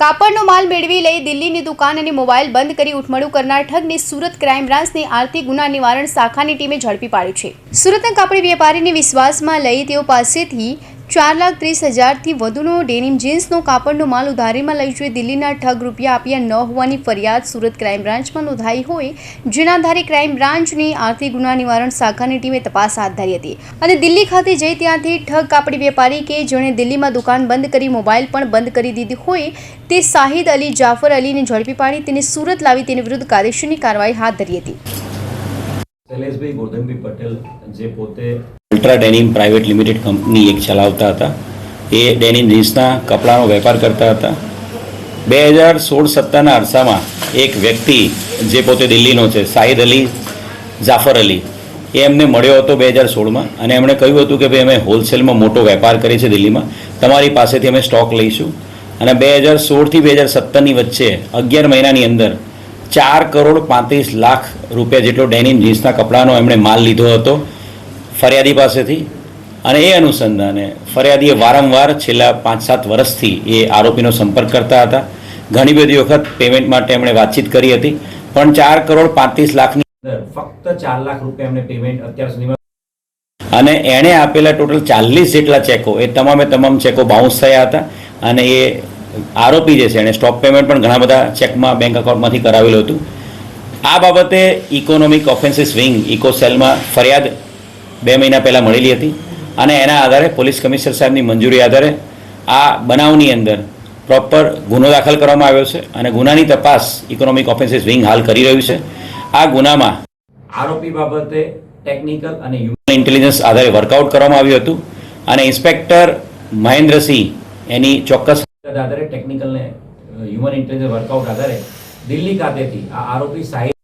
કાપડનો માલ મેળવી લઈ દિલ્હીની દુકાન અને મોબાઈલ બંધ કરી ઉઠમણું કરનાર ઠગને સુરત ક્રાઇમ બ્રાન્ચની આર્થિક ગુના નિવારણ શાખાની ટીમે ઝડપી પાડ્યું છે. સુરતના કાપડ વેપારીને વિશ્વાસમાં લઈ તેઓ પાસેથી ચાર લાખ ત્રીસ હજારથી વધુનો ડેનિમ જીન્સનો કાપડનો માલ ઉધારીમાં લઈ જઈ દિલ્હીના ઠગ રૂપિયા આપ્યા ન હોવાની ફરિયાદ. સુરત ક્રાઇમ બ્રાન્ચમાં નોંધાઈ હોય જેના આધારે ક્રાઇમ બ્રાન્ચની આર્થિક ગુના નિવારણ શાખાની ટીમે તપાસ હાથ ધરી હતી. અને દિલ્હી ખાતે જઈ ત્યાંથી ઠગ કાપડી વેપારી કે જેણે દિલ્હીમાં દુકાન બંધ કરી મોબાઈલ પણ બંધ કરી દીધી હોય તે શાહિદ અલી, જાફર અલીને ઝડપી પાડી તેને સુરત લાવી તેની વિરુદ્ધ કાયદેસરની કાર્યવાહી હાથ ધરી હતી. શૈલેષભાઈ ગોરધનભાઈ પટેલ જે પોતે ultra denim private limited company એક ચલાવતા હતા. એ ડેનિમ જીન્સના કપડાનો વેપાર કરતા હતા. બે હજાર સોળ સત્તરના અરસામાં એક વ્યક્તિ જે પોતે દિલ્હીનો છે, સાહિદ અલી જાફર અલી, એ એમને મળ્યો હતો બે હજાર સોળમાં અને એમણે કહ્યું હતું કે ભાઈ અમે હોલસેલમાં મોટો વેપાર કરીએ છીએ દિલ્હીમાં. તમારી પાસેથી અમે સ્ટોક લઈશું. અને બે હજાર સોળથી બે હજાર સત્તરની વચ્ચે અગિયાર મહિનાની અંદર ચાર કરોડ પાંત્રીસ લાખ રૂપિયા જેટલો ડેનિમ જીન્સના કપડાનો એમણે માલ લીધો હતો. ફરિયાદી પાસેથી અને એ અનુસંધાને ફરિયાદીએ વારંવાર છેલ્લા પાંચ સાત વર્ષથી એ આરોપીનો સંપર્ક કરતા હતા. ઘણી બધી વખત પેમેન્ટ માટે એમણે વાતચીત કરી હતી, પણ ચાર કરોડ પાંત્રીસ લાખની અંદર ફક્ત ચાર લાખ રૂપિયા એમને પેમેન્ટ અત્યાર સુધીમાં અને એણે આપેલા ટોટલ ચાલીસ જેટલા ચેકો એ તમામે તમામ ચેકો બાઉન્સ થયા હતા. અને એ આરોપી જે છે, એણે સ્ટોપ પેમેન્ટ પણ ઘણા બધા ચેકમાં બેંક એકાઉન્ટમાંથી કરાવેલું હતું. આ બાબતે ઇકોનોમિક ઓફેન્સીસ વિંગ ઇકો સેલમાં ફરિયાદ બે મહિના પહેલાં મળેલી હતી અને એના આધારે પોલીસ કમિશનર સાહેબની મંજૂરી આધારે આ બનાવની અંદર પ્રોપર ગુનો દાખલ કરવામાં આવ્યો છે અને ગુનાની તપાસ ઇકોનોમિક ઓફેન્સીસ વિંગ હાલ કરી રહ્યું છે. આ ગુનામાં આરોપી બાબતે ટેકનિકલ અને હ્યુમન ઇન્ટેલિજન્સ આધારે વર્કઆઉટ કરવામાં આવ્યું હતું અને ઇન્સ્પેક્ટર મહેન્દ્રસિંહ એની ચોક્કસ આધારે ટેકનિકલ ને હ્યુમન ઇન્ટેલિજન્સ વર્કઆઉટ આધારે દિલ્હી ખાતેથી આ આરોપી સાહિદ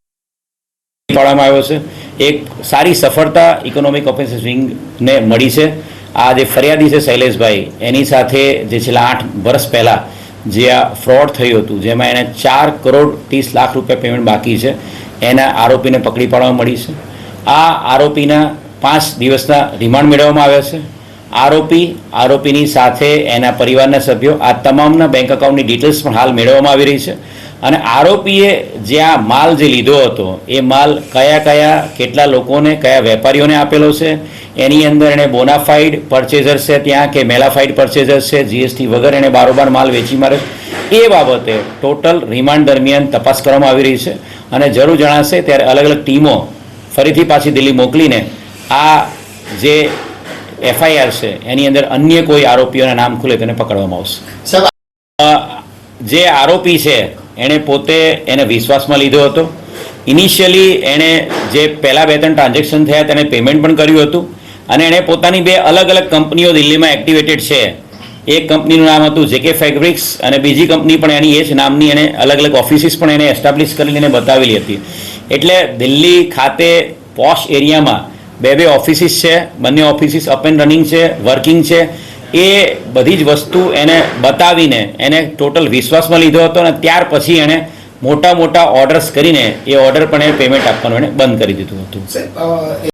પાડવામાં આવ્યો છે. એક સારી સફળતા ઇકોનોમિક ઓફેન્સીસ વિંગને મળી છે. આ જે ફરિયાદી છે શૈલેષભાઈ, એની સાથે જે છેલ્લા આઠ વર્ષ પહેલાં જે આ ફ્રોડ થયું હતું, જેમાં એણે ચાર કરોડ ત્રીસ લાખ રૂપિયા પેમેન્ટ બાકી છે, એના આરોપીને પકડી પાડવામાં મળી છે. આ આરોપીના પાંચ દિવસના રિમાન્ડ મેળવવામાં આવ્યા છે. આરોપી, આરોપીની સાથે એના પરિવારના સભ્યો, આ તમામના બેંક એકાઉન્ટની ડિટેલ્સ પણ હાલ મેળવવામાં આવી રહી છે. અને આરોપીએ જે આ માલ જે લીધો હતો એ માલ કયા કયા કેટલા લોકોને કયા વેપારીઓને આપેલો છે એની અંદર એણે બોનાફાઈડ પરચેઝર છે ત્યાં કે મેલાફાઈડ પરચેઝર છે જીએસટી વગર એણે બારોબાર માલ વેચી મારે એ બાબતે ટોટલ રિમાન્ડ દરમિયાન તપાસ કરવામાં આવી રહી છે અને જરૂર જણાશે ત્યારે અલગ અલગ ટીમો ફરીથી પાછી દિલ્હી મોકલીને આ જે એફઆઈઆર છે એની અંદર અન્ય કોઈ આરોપીઓના નામ ખુલે તેને પકડવામાં આવશે. જે આરોપી છે એણે પોતે એને વિશ્વાસમાં લીધો હતો. ઇનિશિયલી એણે જે પહેલાં બે ત્રણ ટ્રાન્ઝેક્શન થયા તેને પેમેન્ટ પણ કર્યું હતું અને એણે પોતાની બે અલગ અલગ કંપનીઓ દિલ્હીમાં એક્ટિવેટેડ છે. એક કંપનીનું નામ હતું જેકે ફેબ્રિક્સ અને બીજી કંપની પણ એની એ જ નામની એણે અલગ અલગ ઓફિસીસ પણ એણે એસ્ટાબ્લિશ કરીને બતાવેલી હતી. એટલે દિલ્હી ખાતે પોશ એરિયામાં બે બે ઓફિસીસ છે, બંને ઓફિસીસ અપ એન્ડ રનિંગ છે વર્કિંગ છે. એ બધી જ વસ્તુ એને બતાવીને એને ટોટલ વિશ્વાસમાં લીધો હતો અને ત્યાર પછી એણે મોટા મોટા ઓર્ડર્સ કરીને એ ઓર્ડર પણ એ પેમેન્ટ આપવાનું એણે બંધ કરી દીધું હતું.